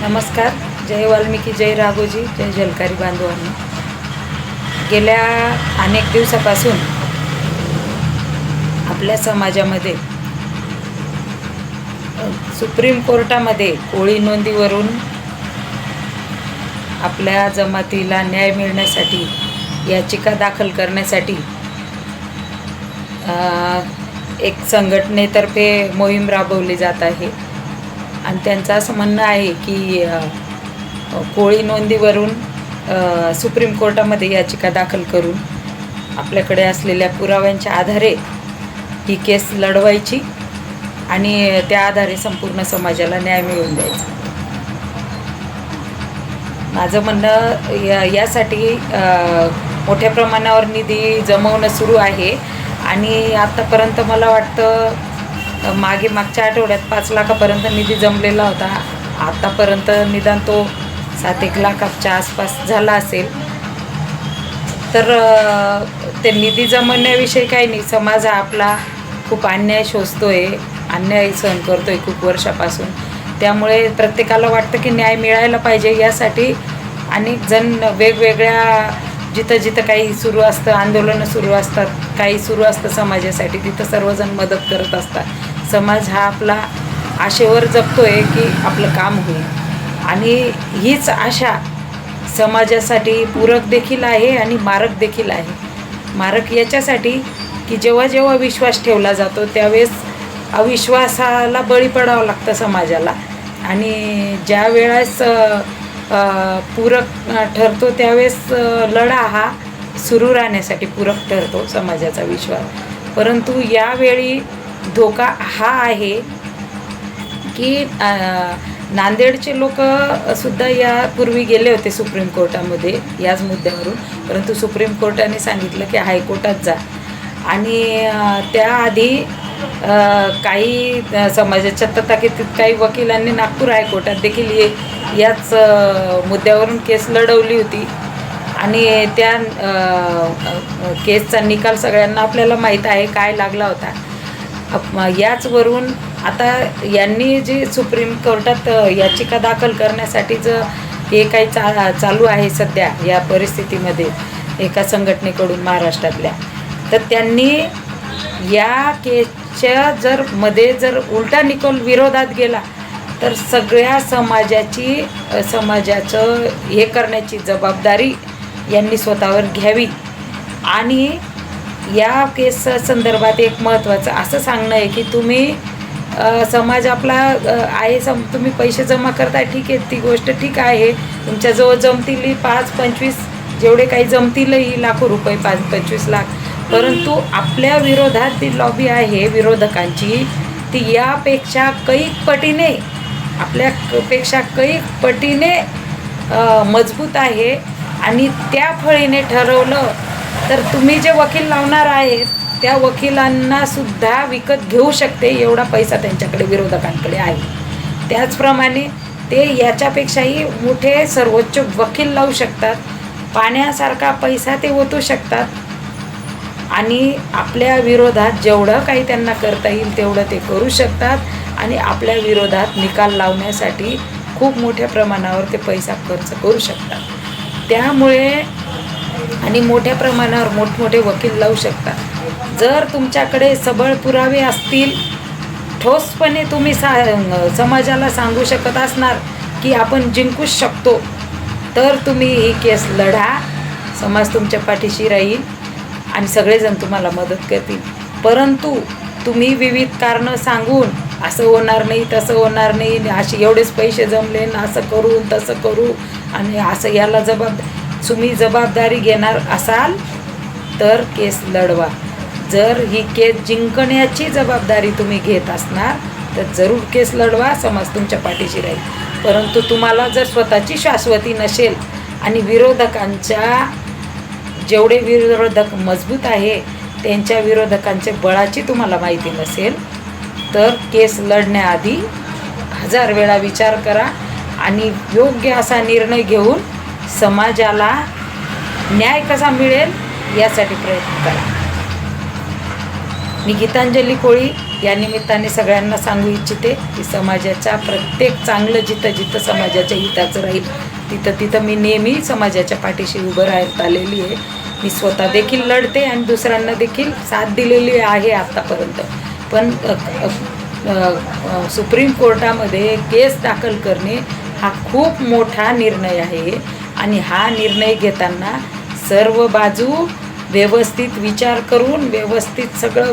नमस्कार. जय वाल्मिकी जय राघोजी जय झलकारी बांधवांनी. गेल्या अनेक दिवसापासून आपल्या समाजामध्ये सुप्रीम कोर्टामध्ये कोळी नोंदीवरून आपल्या जमातीला न्याय मिळण्यासाठी याचिका दाखल करण्यासाठी एक संघटनेतर्फे मोहीम राबवली जात आहे. आणि त्यांचं असं म्हणणं आहे की कोळी नोंदीवरून सुप्रीम कोर्टामध्ये याचिका दाखल करून आपल्याकडे असलेल्या पुराव्यांच्या आधारे ही केस लढवायची आणि त्या आधारे संपूर्ण समाजाला न्याय मिळवून द्यायचा. माझं म्हणणं या यासाठी मोठ्या प्रमाणावर निधी जमवणं सुरू आहे आणि आत्तापर्यंत मला वाटतं मागे मागच्या आठवड्यात पाच लाखापर्यंत निधी जमलेला होता. आतापर्यंत निदान तो सात एक लाखाच्या आसपास झाला असेल. तर ते निधी जमवण्याविषयी काही नाही. समाज हा आपला खूप अन्याय शोधतोय अन्याय सहन करतो आहे खूप वर्षापासून. त्यामुळे प्रत्येकाला वाटतं की न्याय मिळायला पाहिजे यासाठी अनेक जण वेगवेगळ्या जिथं जिथं काही सुरू असतं आंदोलनं सुरू असतात काही सुरू असतं समाजासाठी तिथं सर्वजण मदत करत असतात. समाज हा आपला आशेवर जगतोय की आपलं काम होईल. आणि हीच आशा समाजासाठी पूरक देखील आहे आणि मारक देखील आहे. मारक याच्यासाठी की जेव्हा जेव्हा विश्वास ठेवला जातो त्यावेळेस अविश्वासाला बळी पडावं लागतं समाजाला. आणि ज्या वेळेस पूरक ठरतो त्यावेळेस लढा हा सुरू राहण्यासाठी पूरक ठरतो समाजाचा विश्वास. परंतु यावेळी धोका हा आहे की नांदेडचे लोक सुद्धा यापूर्वी गेले होते सुप्रीम कोर्टामध्ये याच मुद्द्यावरून. परंतु सुप्रीम कोर्टाने सांगितलं की हायकोर्टात जा. आणि त्याआधी काही समाजाच्या तथाकथित काही वकिलांनी नागपूर हायकोर्टात देखील ये याच मुद्द्यावरून केस लढवली होती. आणि त्या केसचा निकाल सगळ्यांना आपल्याला माहीत आहे काय लागला होता. याचवरून आता यांनी जी सुप्रीम कोर्टात याचिका दाखल करण्यासाठीचं हे काही चा चालू आहे सध्या या परिस्थितीमध्ये एका संघटनेकडून महाराष्ट्रातल्या तर त्यांनी या केसच्या जर मध्ये जर उलटा निकोल विरोधात गेला तर सगळ्या समाजाची समाजाचं हे करण्याची जबाबदारी यांनी स्वतःवर घ्यावी. आणि या केस संदर्भात एक महत्त्वाचं असं सांगणं आहे की तुम्ही समाज आपला आहे सम तुम्ही पैसे जमा करताय ठीक आहे ती गोष्ट ठीक आहे. तुमच्याजवळ जमतील पाच पंचवीस जेवढे काही जमतीलही लाखो रुपये पाच पंचवीस लाख. परंतु आपल्या विरोधात ती लॉबी आहे विरोधकांची ती यापेक्षा कैक पटीने आपल्या पेक्षा कैक पटीने मजबूत आहे. आणि त्या फळीने ठरवलं तर तुम्ही जे वकील लावणार आहेत त्या वकिलांना सुद्धा विकत घेऊ शकते एवढा पैसा त्यांच्याकडे विरोधकांकडे आहे. त्याचप्रमाणे ते याच्यापेक्षाही मोठे सर्वोच्च वकील लावू शकतात पाण्यासारखा पैसा ते ओतू शकतात आणि आपल्या विरोधात जेवढं काही त्यांना करता येईल तेवढं ते करू शकतात आणि आपल्या विरोधात निकाल लावण्यासाठी खूप मोठ्या प्रमाणावर ते पैसा खर्च करू शकतात. त्यामुळे आणि मोठ्या प्रमाणावर मोठमोठे वकील लावू शकतात जर तुमच्याकडे सबळ पुरावे असतील ठोसपणे तुम्ही सा समाजाला सांगू शकत असणार की आपण जिंकूच शकतो तर तुम्ही ही केस लढा. समाज तुमच्या पाठीशी राहील आणि सगळेजण तुम्हाला मदत करतील. परंतु तुम्ही विविध कारणं सांगून असं होणार नाही तसं होणार नाही असे एवढेच पैसे जमले ना असं करू तसं करू आणि असं याला जबाबदार तुम्ही जबाबदारी घेणार असाल तर केस लढवा. जर ही केस जिंकण्याची जबाबदारी तुम्ही घेत असणार तर जरूर केस लढवा समाज तुमच्या पाठीशी राहील. परंतु तुम्हाला जर स्वतःची शाश्वती नसेल आणि विरोधकांच्या जेवढे विरोधक मजबूत आहे त्यांच्या विरोधकांच्या बळाची तुम्हाला माहिती नसेल तर केस लढण्याआधी हजार वेळा विचार करा आणि योग्य असा निर्णय घेऊन समाजाला न्याय कसा मिळेल यासाठी प्रयत्न करा. मी गीतांजली कोळी या निमित्ताने सगळ्यांना सांगू इच्छिते की समाजाच्या प्रत्येक चांगलं जिथं जिथं समाजाच्या हिताचं राहील तिथं तिथं मी नेहमी समाजाच्या पाठीशी उभं राहत आलेली आहे. मी स्वतः देखील लढते आणि दुसऱ्यांना देखील साथ दिलेली आहे आत्तापर्यंत पण सुप्रीम कोर्टामध्ये केस दाखल करणे हा खूप मोठा निर्णय आहे. आणि हा निर्णय घेताना सर्व बाजू व्यवस्थित विचार करून व्यवस्थित सगळं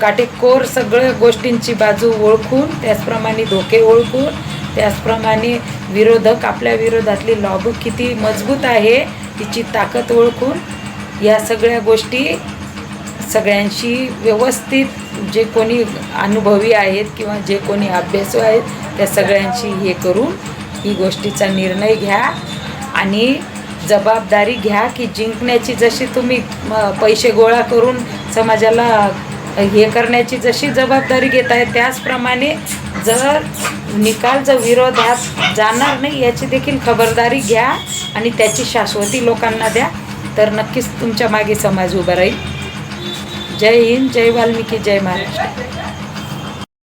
काटेकोर सगळ्या गोष्टींची बाजू ओळखून त्याचप्रमाणे धोके ओळखून त्याचप्रमाणे विरोधक आपल्या विरोधातली लॉबी किती मजबूत आहे तिची ताकद ओळखून या सगळ्या गोष्टी सगळ्यांशी व्यवस्थित जे कोणी अनुभवी आहेत किंवा जे कोणी अभ्यासू आहेत त्या सगळ्यांशी हे करून ही गोष्टीचा निर्णय घ्या आणि जबाबदारी घ्या की जिंकण्याची जशी तुम्ही पैसे गोळा करून समाजाला हे करण्याची जशी जबाबदारी घेत आहे त्याचप्रमाणे जर निकाल जर विरोधात जाणार नाही याची देखील खबरदारी घ्या आणि त्याची शाश्वती लोकांना द्या. तर नक्कीच तुमच्या मागे समाज उभा राहील. जय हिंद जय वाल्मिकी जय महाराष्ट्र.